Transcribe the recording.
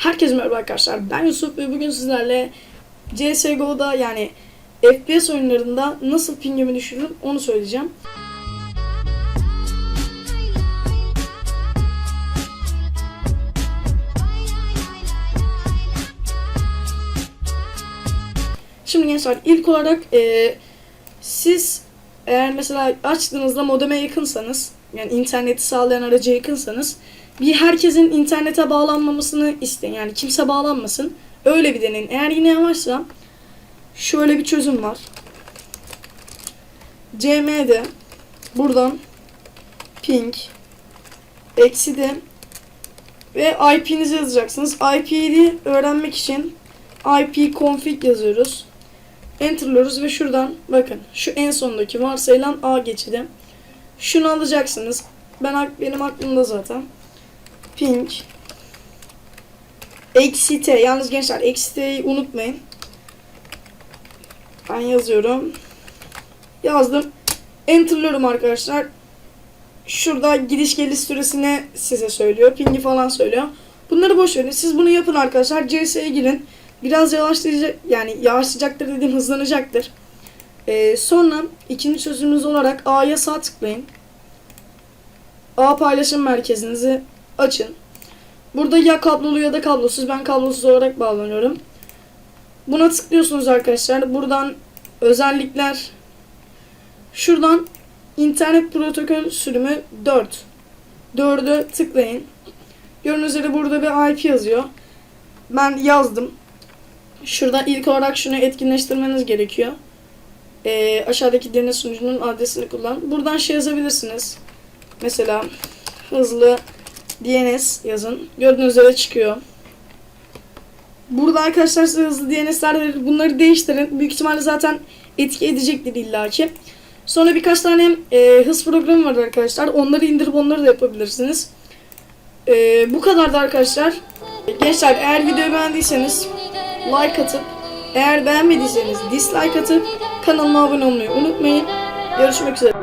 Herkese merhaba arkadaşlar. Ben Yusuf ve bugün sizlerle CSGO'da yani FPS oyunlarında nasıl pingimi düşürürüm onu söyleyeceğim. Şimdi gençler ilk olarak eee, siz eğer mesela açtığınızda modeme yakınsanız yani interneti sağlayan araca yakınsanız bir herkesin internete bağlanmamasını isteyin. Yani kimse bağlanmasın. Öyle bir deneyin. Eğer yine yavaşsa şöyle bir çözüm var. CM'de buradan ping eksi de ve IP'nizi yazacaksınız. IP'yi öğrenmek için IP config yazıyoruz. Enter'lıyoruz ve şuradan bakın şu en sondaki varsayılan A geçidi. Şunu alacaksınız. Ben benim aklımda zaten. Ping eksi. Yalnız gençler eksi unutmayın. Ben yazıyorum. Yazdım. Enter'lıyorum arkadaşlar. Şurada gidiş geliş süresine size söylüyor. Ping'i falan söylüyor. Bunları boş verin. Siz bunu yapın arkadaşlar. CS'ye girin. Biraz yavaşlayacak yani yavaşlayacaktır dediğim hızlanacaktır. Ee, sonra ikinci çözümümüz olarak A'ya sağ tıklayın. A paylaşım merkezinizi açın. Burada ya kablolu ya da kablosuz. Ben kablosuz olarak bağlanıyorum. Buna tıklıyorsunuz arkadaşlar. Buradan özellikler şuradan internet protokol sürümü 4. 4'ü tıklayın. Gördüğünüz üzere burada bir IP yazıyor. Ben yazdım. Şurada ilk olarak şunu etkinleştirmeniz gerekiyor. Ee, aşağıdaki DNS sunucunun adresini kullan. Buradan şey yazabilirsiniz. Mesela hızlı DNS yazın. Gördüğünüz üzere çıkıyor. Burada arkadaşlar size hızlı DNS'ler verir. Bunları değiştirin. Büyük ihtimalle zaten etki edecektir illaki. Sonra birkaç tane e, hız programı var arkadaşlar. Onları indirip onları da yapabilirsiniz. E, bu kadar da arkadaşlar. Gençler eğer videoyu beğendiyseniz like atıp eğer beğenmediyseniz dislike atıp kanalıma abone olmayı unutmayın. Görüşmek üzere.